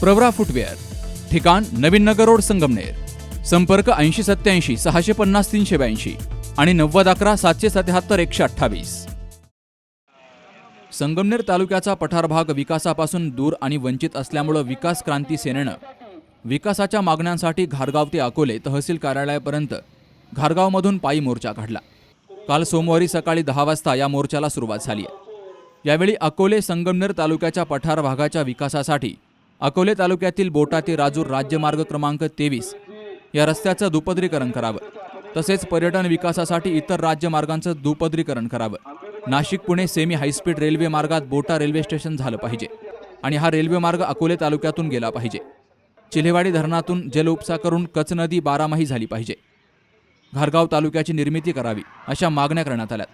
Pravara footwear ठिकाण नवीन नगर road Sangamner संपर्क ऐंशी सत्याऐंशी सहाशे पन्नास तीनशे ब्याऐंशी आणि नव्वद अकरा सातशे सत्याहत्तर एकशे अठ्ठावीस. संगमनेर तालुक्याचा पठार भाग विकासापासून दूर आणि वंचित असल्यामुळं विकास क्रांती सेनेनं विकासाच्या मागण्यांसाठी घारगाव ते अकोले तहसील कार्यालयापर्यंत घारगावमधून पायी मोर्चा काढला. काल सोमवारी सकाळी दहा वाजता या मोर्चाला सुरुवात झाली आहे. यावेळी अकोले संगमनेर तालुक्याच्या पठार भागाच्या विकासासाठी अकोले तालुक्यातील बोटा ते राजूर राज्यमार्ग क्रमांक तेवीस. या रस्त्याचं दुपदरीकरण करावं. तसेच पर्यटन विकासासाठी इतर राज्यमार्गांचं दुपदरीकरण करावं. Nashik Pune semi high speed railway मार्गात बोटा रेल्वे स्टेशन झालं पाहिजे. आणि हा रेल्वे मार्ग अकोले तालुक्यातून गेला पाहिजे. चिलेवाडी धरणातून जलउपसा करून कच नदी बारामाही झाली पाहिजे. घारगाव तालुक्याची निर्मिती करावी अशा मागण्या करण्यात आल्या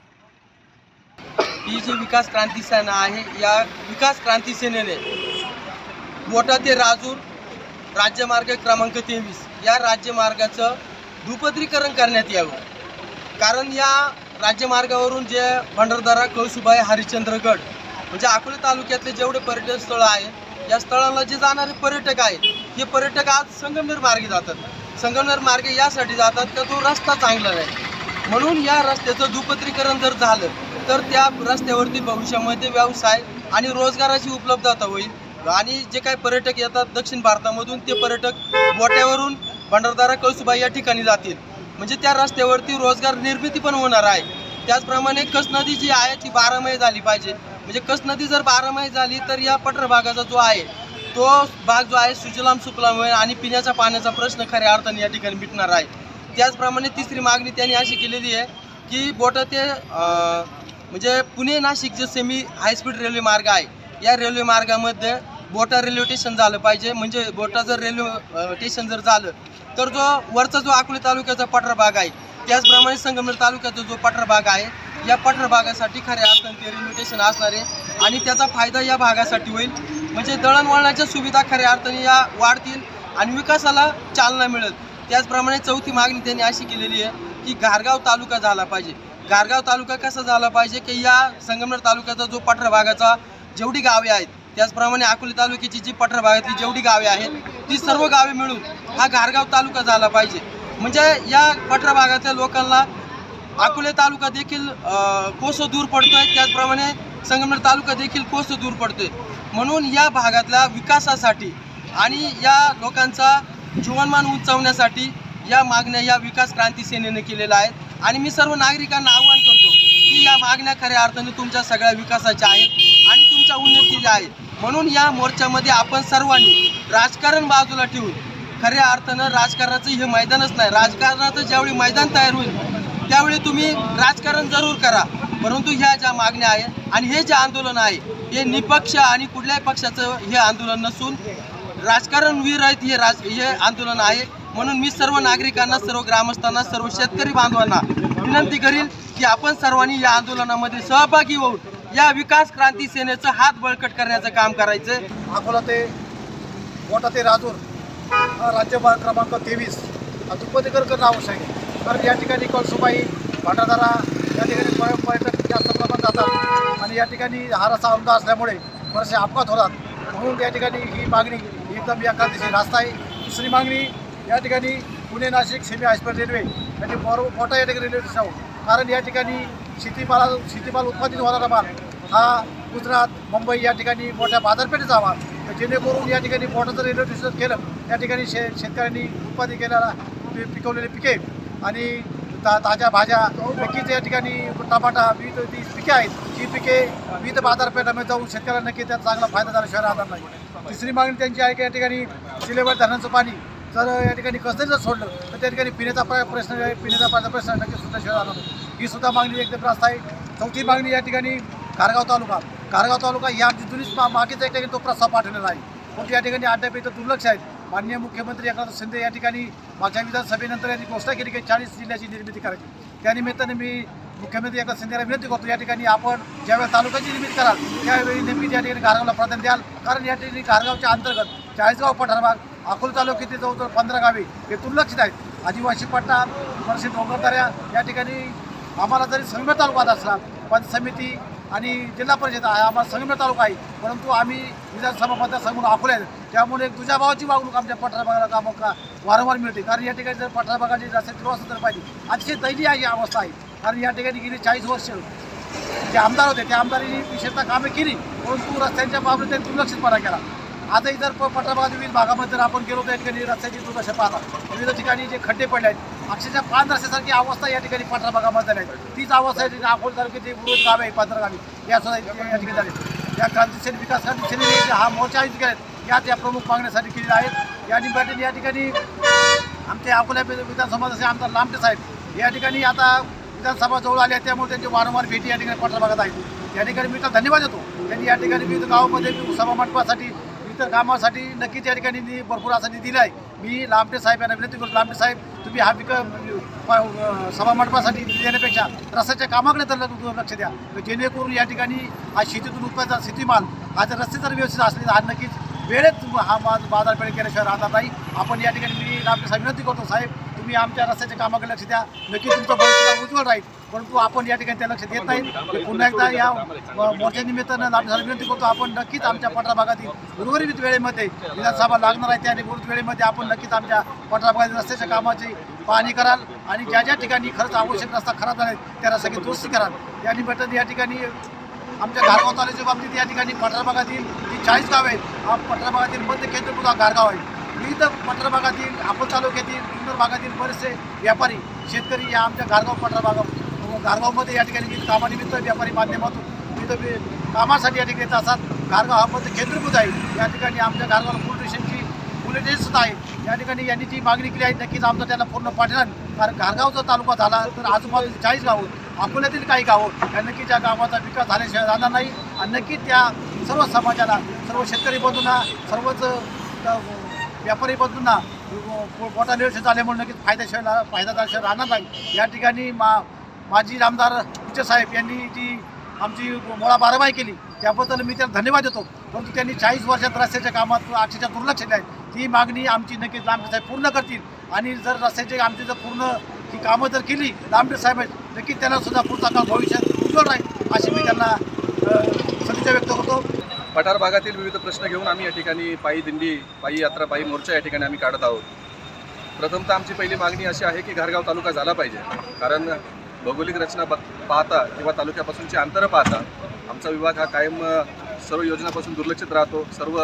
ही जी विकास क्रांती सेना आहे या विकास क्रांती सेनेने मोठा ते राजूर राज्यमार्ग क्रमांक तेवीस. या राज्यमार्गाचं दुपदरीकरण करण्यात यावं. कारण या राज्यमार्गावरून जे भंडारदारा कळसुबाई हरिश्चंद्रगड म्हणजे अकोले तालुक्यातले जेवढे पर्यटन स्थळं आहे या स्थळाला जे जाणारे पर्यटक आहेत हे पर्यटक आज संगमनेर मार्गे जातात. संगमनेर मार्गे यासाठी जातात का तो रस्ता चांगला नाही. म्हणून या रस्त्याचं दुपत्रीकरण जर झालं तर त्या रस्त्यावरती भविष्यामध्ये व्यवसाय आणि रोजगाराची उपलब्धता होईल. आणि जे काही पर्यटक येतात दक्षिण भारतामधून ते पर्यटक बोट्यावरून भंडारदारा कळसुबाई या ठिकाणी जातील. म्हणजे त्या रस्त्यावरती रोजगार निर्मिती पण होणार आहे. त्याचप्रमाणे कस नदी जी आहे ती बारामय झाली पाहिजे. म्हणजे कस नदी जर बारामय झाली तर या पठर भागाचा जो आहे तो भाग जो आहे सुजलाम सुफलाम होईल आणि पिण्याच्या पाण्याचा प्रश्न खऱ्या अर्थाने या ठिकाणी मिटणार आहे. त्याचप्रमाणे तिसरी मागणी त्यांनी अशी केलेली आहे की बोट ते म्हणजे पुणे नाशिक जे सेमी हायस्पीड रेल्वे मार्ग आहे या रेल्वे मार्गामध्ये बोटा रेल्वे स्टेशन झालं पाहिजे. म्हणजे बोटा जर रेल्वे स्टेशन जर झालं तर जो वरचा जो अकोले तालुक्याचा पठार भाग आहे त्याचप्रमाणे संगमनेर तालुक्याचा जो पठार भाग आहे या पठार भागासाठी खऱ्या अर्थाने ते रेल्वे स्टेशन असणार आहे. आणि त्याचा फायदा या भागासाठी होईल. म्हणजे दळणवळणाच्या सुविधा खऱ्या अर्थाने या वाढतील आणि विकासाला चालना मिळेल. त्याचप्रमाणे चौथी मागणी त्यांनी अशी केलेली आहे की घारगाव तालुका झाला पाहिजे. घारगाव तालुका कसा झाला पाहिजे की या संगमनेर तालुक्याचा जो पठार भागाचा जेवढी गावे आहेत त्याचप्रमाणे अकोले तालुक्याची जी पठार भागातली जेवढी गावे आहेत ती सर्व गावे मिळून हा घारगाव तालुका झाला पाहिजे. म्हणजे या पठार भागातल्या लोकांना अकोले तालुका देखील अ, कोसो दूर पडतोय. त्याचप्रमाणे संगमनेर तालुका देखील कोसो दूर पडतोय. म्हणून या भागातल्या विकासासाठी आणि या लोकांचा जीवनमान उंचावण्यासाठी या मागण्या या विकास क्रांती सेनेने केलेल्या आहेत. आणि मी सर्व नागरिकांना आवाहन करतो की या मागण्या खऱ्या अर्थाने तुमच्या सगळ्या विकासाच्या आहेत आणि तुमच्या उन्नतीच्या आहेत. म्हणून या मोर्चामध्ये आपण सर्वांनी राजकारण बाजूला ठेवून खऱ्या अर्थानं राजकारणाचं हे मैदानच नाही. राजकारणाचं ज्यावेळी मैदान तयार होईल त्यावेळी तुम्ही राजकारण जरूर करा. परंतु ह्या ज्या मागण्या आहेत आणि हे जे आंदोलन आहे हे निपक्ष आणि कुठल्याही पक्षाचं हे आंदोलन नसून राजकारण विरहित हे राज हे आंदोलन आहे. म्हणून मी सर्व नागरिकांना सर्व ग्रामस्थांना सर्व शेतकरी बांधवांना विनंती करील की आपण सर्वांनी या आंदोलनामध्ये सहभागी होऊन या विकास क्रांती सेनेचं हात बळकट करण्याचं काम करायचं अकोला ते मोठा ते राजूर हा क्रमांक तेवीस. हा दुपदीकरण करणं आवश्यक आहे कारण या ठिकाणी कळसुबाई भंडारदारा या ठिकाणी पर्यटक जास्त प्रमाणात जातात. आणि या ठिकाणी हाराचा रस्ता असल्यामुळे बरेचसे अपघात होतात. म्हणून या ठिकाणी ही मागणी ही एकदम या क्रांतीची रास्ता आहे. दुसरी मागणी या ठिकाणी Pune Nashik semi high speed railway आणि मोर मोठा या ठिकाणी रेल्वे स्टेशन कारण या ठिकाणी शेतीमाला शेतीमाल उत्पादित होणारा माल हा गुजरात मुंबई या ठिकाणी मोठ्या बाजारपेठेचा माल. तर जेणेकरून या ठिकाणी मोठं जर रेल्वे स्टेशन केलं त्या ठिकाणी शे शेतकऱ्यांनी उत्पादित केलेला पिकवलेले पिके आणि ता ताज्या भाज्या नक्कीच या ठिकाणी टमाटा विविध ती पिके आहेत. ही पिके विविध बाजारपेठामध्ये जाऊन शेतकऱ्यांना नक्की त्याचा चांगला फायदा झाल्याशिवाय राहणार नाही. तिसरी मागणी त्यांची आहे की या ठिकाणी सिलेबर धरणाचं पाणी जर या ठिकाणी कसं जर सोडलं तर त्या ठिकाणी पिण्याचा प्रश्न पिण्याचा पाण्याचा प्रश्न नक्की सुद्धा राहणार नाही. ही सुद्धा मागणी एकदम रास्त आहे. चौथी मागणी या ठिकाणी कारगाव तालुका. कारगाव तालुका या आमची जुनीच एक मागेच या ठिकाणी तो प्रस्ताव पाठवलेला आहे. पण या ठिकाणी अद्याप इथं दुर्लक्ष आहेत. माननीय मुख्यमंत्री एकनाथ शिंदे या ठिकाणी मागच्या विधानसभेनंतर यांनी घोषणा केली की चाळीस जिल्ह्याची निर्मिती करायची. त्यानिमित्ताने मी मुख्यमंत्री एकनाथ शिंदेला विनंती करतो या ठिकाणी आपण ज्यावेळेस तालुक्याची निर्मिती कराल त्यावेळी नेमकी या ठिकाणी कारगावला प्राधान्य द्याल. कारण या ठिकाणी कारगावच्या अंतर्गत चाळीसगाव पठारभाग अकोला तालुक्यातील जवळजवळ पंधरा गावे हे दुर्लक्षित आहेत. आदिवासी पट्टा परशी डोंगरदऱ्या या ठिकाणी आम्हाला जरी संगमेर तालुका असला पंच समिती आणि जिल्हा परिषद आहे आम्हाला संगमे तालुका आहे. परंतु आम्ही विधानसभा मतदारसंघ अकोले त्यामुळे एक तुझ्या भावाची वागणूक आमच्या पठार भागाला का वारंवार मिळते? कारण या ठिकाणी जर पठारभागाची रस्त्याची व्यवस्था तर पाहिजे. अतिशय दैनीय ही अवस्था आहे. कारण या ठिकाणी गेली चाळीस वर्ष. जे आमदार होते त्या आमदारांनी विशेषतः कामे केली. परंतु रस्त्यांच्या बाबतीत त्यांनी दुर्लक्षितपणा केला. आजही जर प- विविध भागामध्ये जर आपण गेलो तर या ठिकाणी रस्त्याची दुर्दशा पाहता. विविध ठिकाणी जे खड्डे पडले आहेत अक्षरशः पान रस्त्यासारखी अवस्था या ठिकाणी पठार भागामध्ये झाली आहे तीच अवस्था आहे अकोला तालुक्याचे विरोध गाव आहे पात्र गावी या सुद्धा या ठिकाणी झाले या क्रांतीसेन विकास क्रांतीसेने हा मोर्चा आयोजित केला यात या प्रमुख मागण्यासाठी केलेल्या आहेत या निमित्ताने या ठिकाणी आमचे अकोला विधानसभा आमदार लांबटे साहेब या ठिकाणी आता विधानसभा जवळ आली आहे त्यामुळे त्यांची वारंवार भेटी या ठिकाणी पठार भागात आहेत या ठिकाणी मी तर धन्यवाद देतो. त्यांनी या ठिकाणी विविध गावामध्ये सभा मंडपासाठी इतर कामासाठी नक्कीच या ठिकाणी निधी भरपूर असा निधी दिला आहे मी लांबटे साहेब यांना विनंती करतो लांबटे साहेब तुम्ही हा विक प- सभा मंडपासाठी निधी देण्यापेक्षा रस्त्याच्या कामाकडे तर लक्ष लक्ष द्या. जेणेकरून या ठिकाणी हा शेतीतून उत्पादन शेतीमाल हा जर रस्ते जर व्यवस्थित असले तर हा नक्कीच वेळेत हा माल बाजारपेठ केल्याशिवाय राहणार नाही. आपण या ठिकाणी मी लांबटे साहेब विनंती करतो साहेब तुम्ही आमच्या रस्त्याच्या कामाकडे लक्ष द्या. नक्की तुमचं भविष्य उज्ज्वल राहील. परंतु आपण या ठिकाणी त्या लक्ष देत नाही. पुन्हा एकदा या मोर्चानिमित्तानं लांबटे विनंती करतो. आपण नक्कीच आमच्या पठार भागातील उर्वरित वेळेमध्ये विधानसभा लागणार आहे. त्या उर्वरित वेळेमध्ये आपण नक्कीच आमच्या पठरा भागातील रस्त्याच्या कामाची पाहणी कराल आणि ज्या ज्या ठिकाणी खरंच आवश्यक रस्ता खराब झाला त्या रस्त्याची दुरुस्ती कराल. या निमित्ताने या ठिकाणी आमच्या गारगाव तालुक्याच्या बाबतीत या ठिकाणी पठार भागातील जी चाळीस गाव आहेत हा पठार भागातील मध्य केंद्रपुरा गारगाव आहे. विविध पठार भागातील आपण तालुक्यातील जुन्नर भागातील बरेचसे व्यापारी शेतकरी या आमच्या गारगाव पठार भागामध्ये गारगावमध्ये या ठिकाणी विविध कामानिमित्त व्यापारी माध्यमातून विविध कामासाठी या ठिकाणी येत असतात. कारगाव हा मध्य केंद्रभूत आहे. या ठिकाणी आमच्या घारगाव पोलीस स्टेशनची सुद्धा आहे. या ठिकाणी यांनी जी मागणी केली आहे नक्कीच आमचं त्यांना पूर्ण पाठवणार कारण घारगावचा तालुका झाला तर आजूबाजूचे चाळीस गावं अकोल्यातील काही गावं या नक्कीच या गावाचा विकास झाल्याशिवाय राहणार नाही. आणि नक्कीच त्या सर्व समाजाला सर्व शेतकरी बंधूंना सर्वच व्यापारी बंधूंना मोठा पोटा झाल्यामुळे नक्कीच फायदाशिवाय फायदादारशिवाय राहणार नाही. या ठिकाणी मा माजी आमदार विचे साहेब यांनी जी आमची मोळा बारामाही केली त्याबद्दल मी त्याला धन्यवाद देतो. परंतु त्यांनी चाळीस वर्षात रस्त्याच्या कामात अक्षरशः दुर्लक्ष केलं आहे ती मागणी आमची नक्कीच लांबडे साहेब पूर्ण करतील. आणि जर रस्त्याचे आमची जर पूर्ण ही कामं जर केली लांबडे साहेब आहेत नक्कीच त्यांना सुद्धा पुढचा काळ भविष्यात उज्ज्वल राहील अशी मी त्यांना सदिच्छा व्यक्त करतो. पठार भागातील विविध प्रश्न घेऊन आम्ही या ठिकाणी पायी दिंडी पायी यात्रा पायी मोर्चा या ठिकाणी आम्ही काढत आहोत. प्रथमतः आमची पहिली मागणी अशी आहे की घारगाव तालुका झाला पाहिजे. कारण भौगोलिक रचना पाहता किंवा तालुक्यापासूनची अंतरं पाहता आमचा विभाग हा कायम सर्व योजनापासून दुर्लक्षित राहतो. सर्व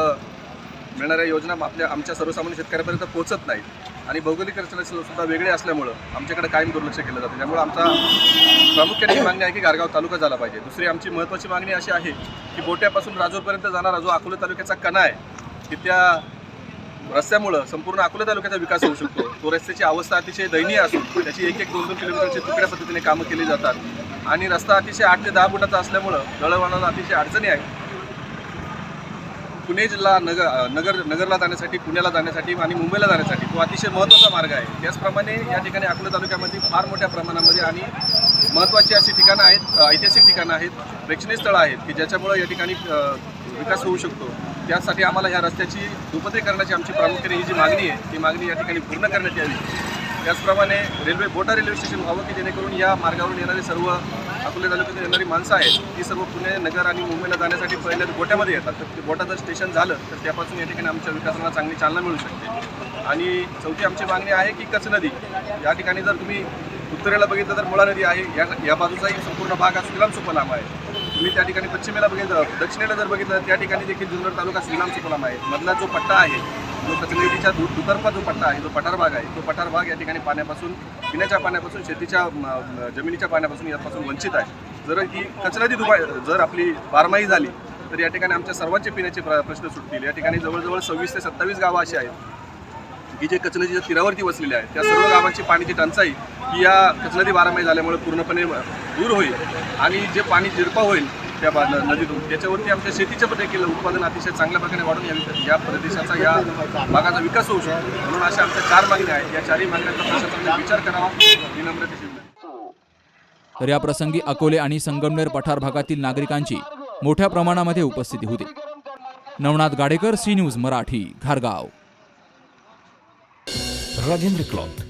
मिळणाऱ्या योजना आपल्या आमच्या सर्वसामान्य शेतकऱ्यापर्यंत पोहोचत नाहीत. आणि भौगोलिक रचना सुद्धा वेगळे असल्यामुळं आमच्याकडे कायम दुर्लक्ष केलं जातं. त्यामुळे आमचा प्रामुख्याने ही मागणी आहे की गारगाव तालुका झाला पाहिजे. दुसरी आमची महत्त्वाची मागणी अशी आहे की बोट्यापासून राजूरपर्यंत जाणारा जो अकोला तालुक्याचा कणा आहे की त्या रस्त्यामुळं संपूर्ण अकोला तालुक्याचा विकास होऊ शकतो. तो रस्त्याची अवस्था अतिशय दयनीय असून त्याची एक एक दोन दोन किलोमीटरची तुकड्या पद्धतीने कामं केली जातात. आणि रस्ता अतिशय आठ ते दहा फुटाचा असल्यामुळं दळणवळणाला अतिशय अडचणी आहेत. पुणे जिल्हा नगर नगर नगरला जाण्यासाठी पुण्याला जाण्यासाठी आणि मुंबईला जाण्यासाठी तो अतिशय महत्त्वाचा मार्ग आहे. त्याचप्रमाणे या ठिकाणी अकोला तालुक्यामध्ये फार मोठ्या प्रमाणामध्ये आणि महत्त्वाची अशी ठिकाणं आहेत ऐतिहासिक ठिकाणं आहेत प्रेक्षणीय स्थळं आहेत की ज्याच्यामुळं या ठिकाणी विकास होऊ शकतो. त्यासाठी आम्हाला ह्या रस्त्याची दुपदरीकरणाची आमची प्रामुख्याने ही जी मागणी आहे ती मागणी या ठिकाणी पूर्ण करण्यात यावी. त्याचप्रमाणे रेल्वे बोटा रेल्वे स्टेशन व्हावं की जेणेकरून या मार्गावरून येणारे सर्व अकोले तालुक्यातून येणारी माणसं आहेत ती सर्व पुणे नगर आणि मुंबईला जाण्यासाठी पहिल्या बोट्यामध्ये येतात. तर ते गोटा जर स्टेशन झालं तर त्यापासून या ठिकाणी आमच्या विकासाला चांगली चालना मिळू शकते. आणि चौथी आमची मागणी आहे की कच नदी या ठिकाणी जर तुम्ही उत्तरेला बघितलं तर मुळा नदी आहे या या बाजूचाही संपूर्ण भाग हा श्रीराम सुपलाम आहे. तुम्ही त्या ठिकाणी पश्चिमेला बघितलं दक्षिणेला जर बघितलं त्या ठिकाणी देखील जुन्नर तालुका श्रीराम सुपलाम आहे. मधला जो पट्टा आहे जो कचनदीच्या दु दुतर्फा जो पट्टा आहे जो पठार भाग आहे तो पठार भाग या ठिकाणी पाण्यापासून पिण्याच्या पाण्यापासून शेतीच्या जमिनीच्या पाण्यापासून यापासून वंचित आहे. जर ही कचनदी दुबा जर आपली बारमाही झाली तर या ठिकाणी आमच्या सर्वांचे पिण्याचे प्र- प्रश्न सुटतील. या ठिकाणी जवळजवळ सव्वीस ते सत्तावीस गावं अशी आहेत. की जे कचऱ्याच्या तीरावरती वसलेले आहेत त्या सर्व गावांची पाण्याची टंचाई ही या कचनदी बारामाही झाल्यामुळे पूर्णपणे दूर होईल आणि जे पाणी जिरपा होईल त्या बा- नदीतून त्याच्यावरती आमच्या शेतीचं पण देखील उत्पादन अतिशय चांगल्या प्रकारे वाढून या या प्रदेशाचा या भागाचा विकास होऊ शकतो. म्हणून अशा आमच्या चार मागण्या आहेत. या चारही मागण्यांचा प्रशासनाने विचार करावा. ही नम्रतेची विनंती तर या प्रसंगी अकोले आणि संगमनेर पठार भागातील नागरिकांची मोठ्या प्रमाणामध्ये उपस्थिती होती. नवनाथ गाडेकर सी न्यूज मराठी घारगाव. राजेंद्र क्लॉथ